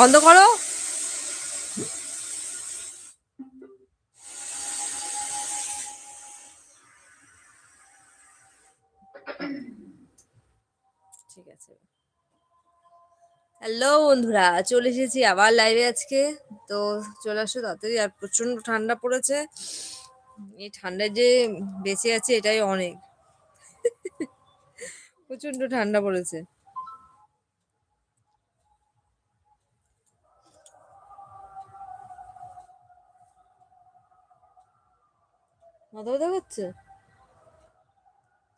বন্ধ করো। ঠিক আছে। হ্যালো বন্ধুরা, চলে এসেছি আবার লাইভে আজকে। তো চলে আসো তাড়াতাড়ি, আর প্রচণ্ড ঠান্ডা পড়েছে। এই ঠান্ডায় যে বেঁচে আছে এটাই অনেক। প্রচণ্ড ঠান্ডা পড়েছে। মাথা ব্যথা করছে?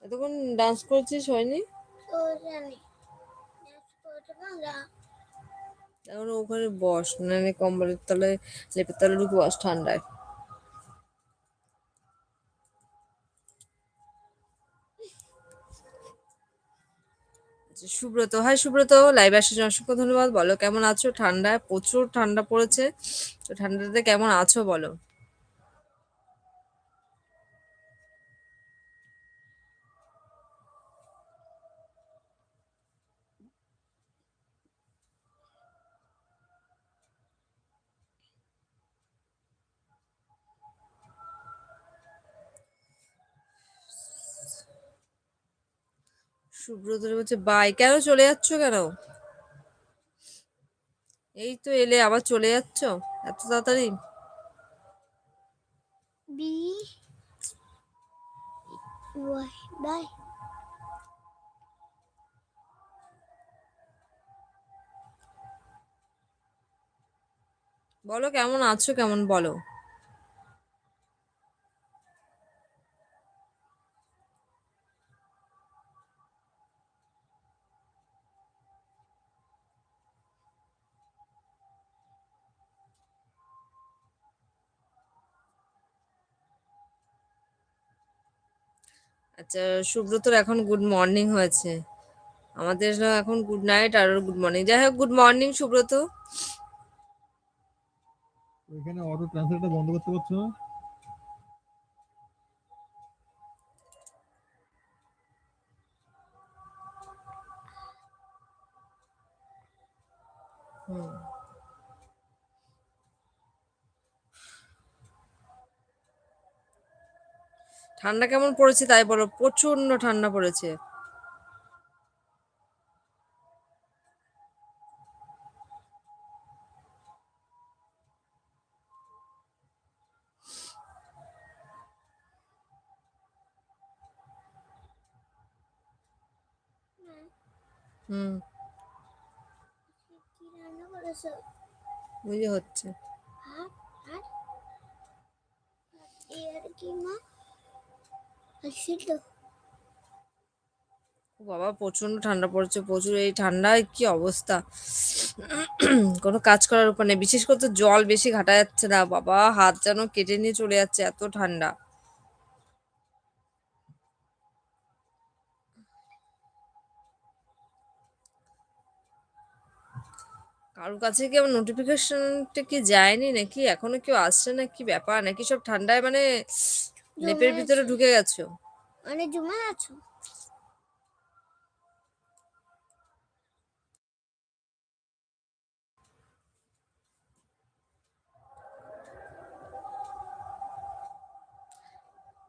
এতক্ষণ ডান্স করছিস হয়নি? এখন ওখানে বস মানে কম্বলের তলায় লেপের তলায় ঢুকে বস ঠান্ডায়। আচ্ছা, সুব্রত হাই সুব্রত লাইভ আসার জন্য অসংখ্য ধন্যবাদ। বলো কেমন আছো? ঠান্ডায় প্রচুর ঠান্ডা পড়েছে। তো ঠান্ডাতে কেমন আছো বলো? সুব্রত বলছে বাই কেন চলে যাচ্ছ কেন? এই তো এলে আবার চলে যাচ্ছ? এত তাড়াতাড়ি? Bye bye. বলো কেমন আছো? কেমন বলো? আচ্ছা সুব্রতর এখন গুড মর্নিং হয়েছে। আমাদের এখন গুড নাইট আর গুড মর্নিং যাই হোক গুড মর্নিং সুব্রত। এখানে অটো ট্রান্সলেটটা বন্ধ করতে পারছ না? হুম। ঠান্ডা কেমন পড়েছে তাই বলো প্রচণ্ড ঠান্ডা পড়েছে। হুম। হচ্ছে। আর কি মা? বাবা প্রচণ্ড ঠান্ডা পড়েছে, প্রচুর। এই ঠান্ডায় কি অবস্থা? কোনো কাজ করার উপর নেই। বিশেষ করে জল বেশি ঘাটা যাচ্ছে না। বাবা, হাত যেন কেটে নিয়ে চলে যাচ্ছে এত ঠান্ডা। কারোর কাছে কি আমার নোটিফিকেশনটা কি যায়নি নাকি? এখনও কেউ আসছে না কি ব্যাপার নাকি সব ঠান্ডায় মানে লেপের ভিতরে ঢুকে গেছো? মানে জমে আছো?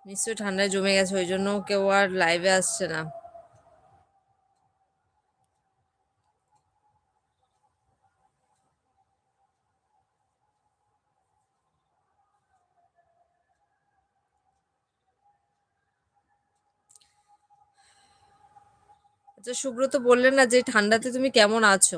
নিশ্চয় ঠান্ডায় জমে গেছে ওই জন্য কেউ আর লাইভে আসছে না। আচ্ছা সুব্রত বললেন না যে ঠান্ডাতে তুমি কেমন আছো?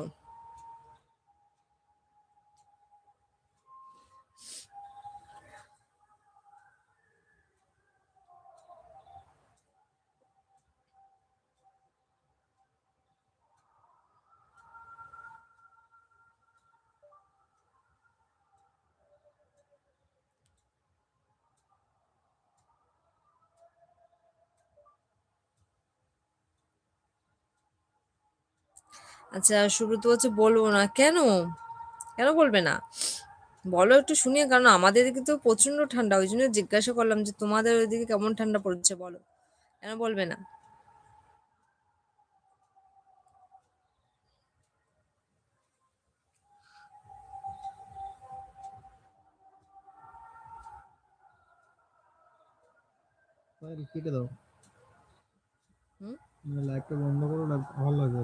আচ্ছা সুব্রত বলছে বলব না। কেন? কেন বলবে না? বলো একটু শুনিয়ে কারণ আমাদের এদিকে তো প্রচণ্ড ঠান্ডা। ওই জন্য জিজ্ঞাসা করলাম যে তোমাদের ওইদিকে কেমন ঠান্ডা পড়ছে বলো? কেন বলবে না? কেটে দাও। হুম? মানে লাইটটা বন্ধ করো না ভালো লাগবে।